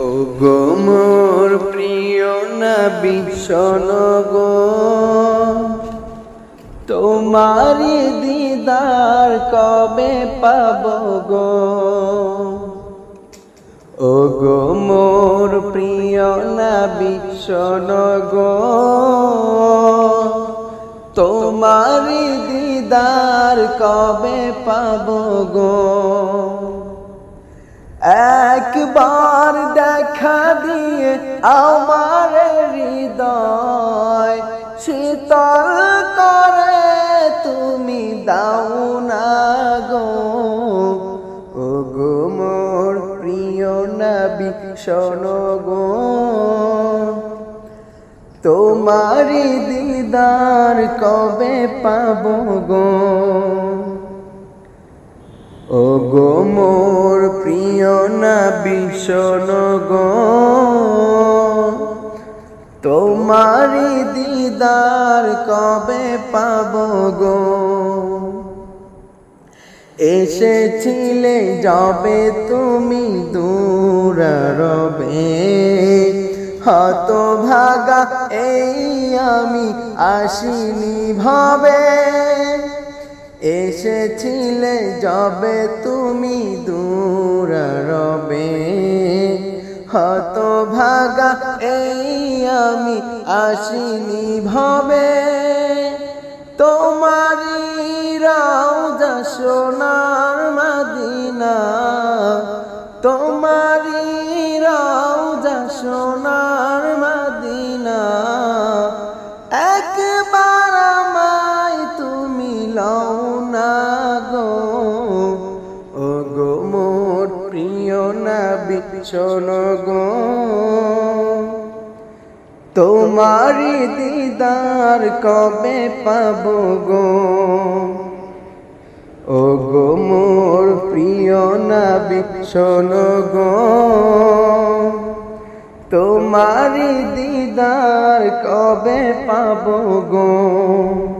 ও গো মোর প্রিয় নবী গো। তোমারি দিদার কবে পাব গো? ও গো মোর প্রিয় নবী গো। তোমারি দিদার কবে পাব গো? একবার দেখা দিয়ে আমার হৃদয় শীতল করে, তুমি দাও না গো। ও মোর প্রিয় নবী, শোনো গো। তোমারি দিদার কবে পাবো গো? ও গো মোর প্রিয় না বিষণ গো। তোমারি দিদার কবে পাব গো? এসেছিলে যাবে তুমি দূর রবে। হত ভাগা এই আমি আসিনি ভাবে। এসেছিলে যাবে তুমি দূর রবে। হত ভাগা এই আমি আসিনি ভাবে। তোমারি রাউজা সোনার মাদিনা। তোমারি রাউজা সোনার মাদিনা। একবার আমায় তুমি লও না ও গো মোর প্রিয় নবী, শোনো গো। তোমারি দিদার কবে পাব গো? ও গো মোর প্রিয় না শোনো গো। তোমারি দিদার কবে পাব গো?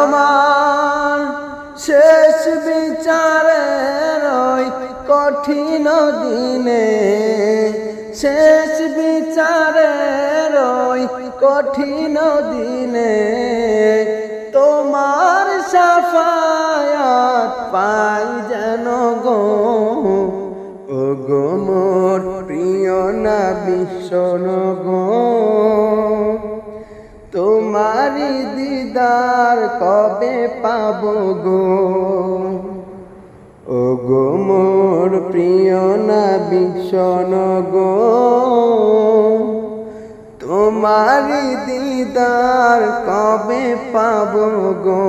কঠিন দিনে শেষ বিচারের ওই কঠিন দিনে তোমার সাফায়াত পাই যেন গো। ও গো মোর প্রিয় না বিশ্বন গো। তোমারি দিদার কবে পাব গো? মোর প্রিয় না বিশ্বন গো। তোমার দিদার কবে পাব গো?